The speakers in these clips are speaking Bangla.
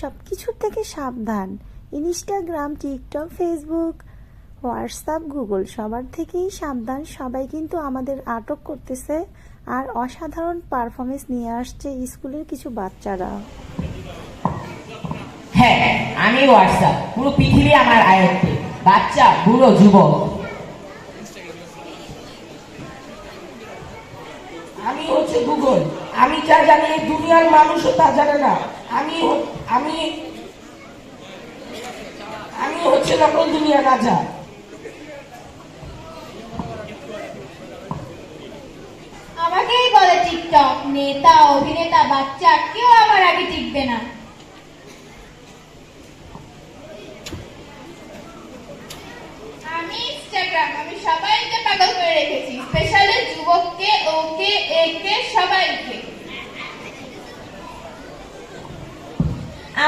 সব কিছুর থেকে সাবধান। Instagram, TikTok, Facebook, WhatsApp, Google সবার থেকেই সাবধান। সবাই কিন্তু আমাদের আটক করতেছে আর অসাধারণ পারফরমেন্স নিয়ে আসছে স্কুলের কিছু বাচ্চারা। হ্যাঁ আমি হোয়াটসঅ্যাপ। পুরো পৃথিবী আমার আয়ত্তে। বাচ্চা, বুড়ো আমি হচ্ছে গুগল। আমি যা জানি দুনিয়ার মানুষও তা জানে না। আমি আমি আমি হচ্ছে নকল দুনিয়া রাজা। আমাকেই বলে টিকটক, নেতা, অভিনেতা, বাচ্চা, কেউ আমার আগে টিকবে না। আমি সবাইকে পাগল করে রেখেছি। স্পেশালি যুবককে, ওকে, একে, সবাইকে।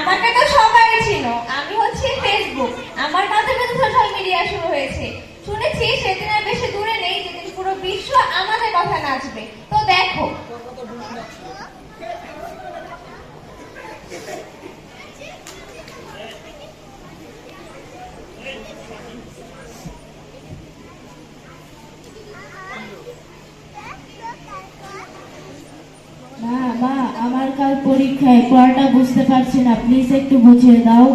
আমাকে তো সবাই ছিল। আমি হচ্ছি ফেসবুক আমার মাধ্যমে তো সোশ্যাল মিডিয়া শুরু হয়েছে। শুনেছি সেদিন আর বেশি দূরে নেই যেদিন পুরো বিশ্ব আমাদের কথা নাচবে তো দেখো মা মা আমার কাল পরীক্ষায় পড়াটা বুঝতে পারছি না প্লিজ একটু বুঝিয়ে দাও।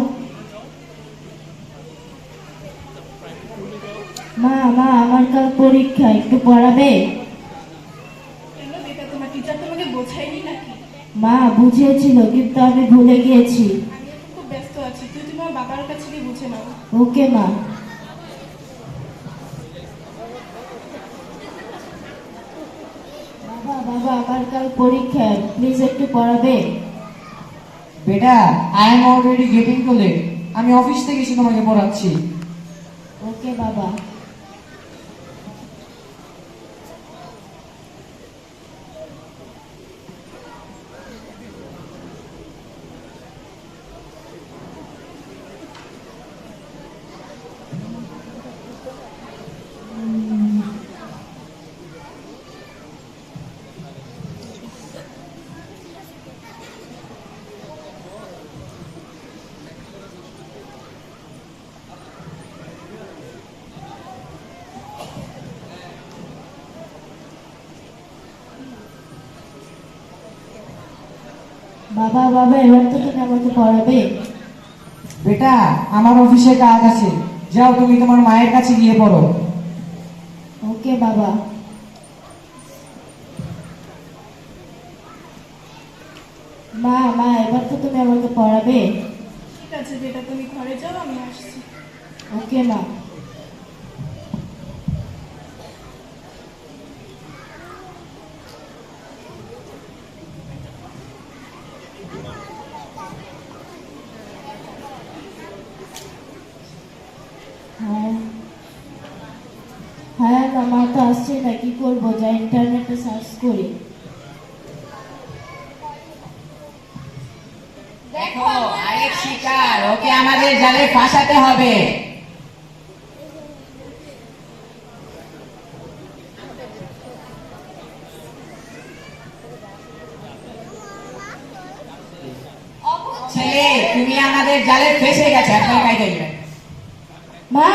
মা মা আমার কাল পরীক্ষা একটু পড়াবে? মা বুঝিয়েছিল কিন্তু আমি ভুলে গিয়েছি। খুব ব্যস্ত আছি তুই তোমার বাবার কাছে গিয়ে বুঝে নাও। ওকে মা। বাবা কাল প্লিজ একটু বেটা I am already getting too late আমি অফিস থেকে এসে তোমাকে পড়াচ্ছি। ওকে বাবা। বাবা বাবা এবার তো তুমি আমাকে পড়াবে? বেটা আমার অফিসে কাজ আছে। যাও তুমি তোমার মায়ের কাছে গিয়ে পড়ো। ওকে বাবা। মা মা এবার তো তুমি আমাকে পড়াবে। ঠিক আছে বেটা তুমি ঘরে যাও আমি আসছি। ওকে মা হ্যাঁ হ্যাঁ না মা তো আসছে না কি করব? যা ইন্টারনেটে সার্চ করি। দেখো আরেক শিকার ওকে আমাদের জালে ফাঁসাতে হবে। ছেলে তুমি আমাদের জালে ফেসে গেছে কাই যাইবে মা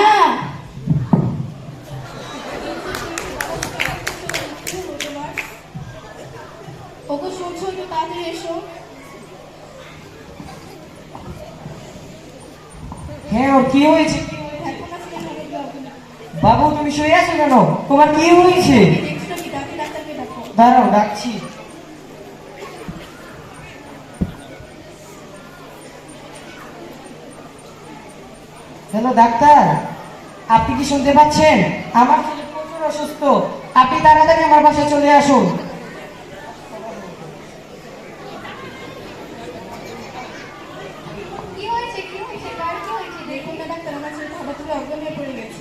হ্যাঁ কি হয়েছে? বাবু, তুমি শুয়ে আছো কেন? তোমার কি হয়েছে? দাঁড়াও, ডাকছি। হ্যালো, ডাক্তার, আপনি কি শুনতে পাচ্ছেন? আমার ছেলে প্রচুর অসুস্থ। আপনি তাড়াতাড়ি আমার বাসায় চলে আসুন।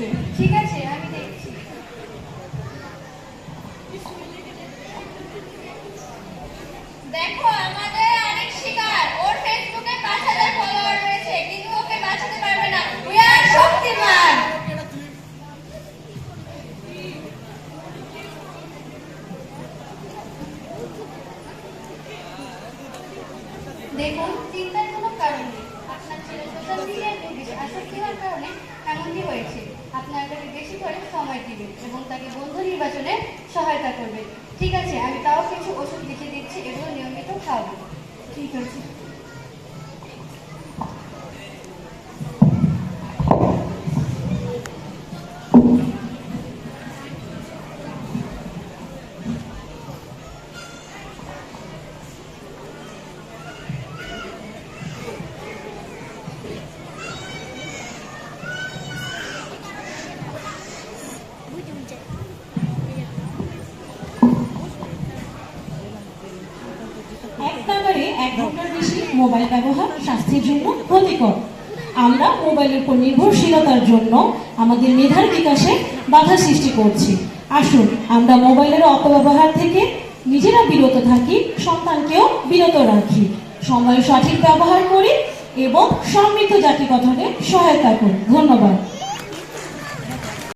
হচ্ছে ঠিক আছে, আমি দেখছি। দেখো, আমাদের অনেক শিকার। ওর ফেসবুকে 5000 ফলোয়ার রয়েছে, কিন্তু ওকে বাঁচাতে পারবে না। We are Shaktimaan. দেখুন, চিন্তার কোনো কারণ নেই। আপনার ছেলে সোশ্যাল মিডিয়ায় আসক্তি হওয়ার কারণে এমনটি হয়েছে। আপনার কাছে বেশি করে সময় দিবেন এবং তাকে বন্ধু নির্বাচনে সহায়তা করবেন। ঠিক আছে, আমি তাও কিছু ওষুধ লিখে দিচ্ছি এগুলো নিয়মিত খাওয়াবেন ঠিক আছে মোবাইল ব্যবহার স্বাস্থ্যের জন্য ক্ষতিকর। আমরা মোবাইলের উপর নির্ভরশীলতার জন্য আমাদের মেধার বিকাশে বাধা সৃষ্টি করছি। আসুন, আমরা মোবাইলের অপব্যবহার থেকে নিজেরা বিরত থাকি, সন্তানকেও বিরত রাখি। সময় সঠিক ব্যবহার করি এবং সমৃদ্ধ জাতি গঠনে সহায়তা করি। ধন্যবাদ।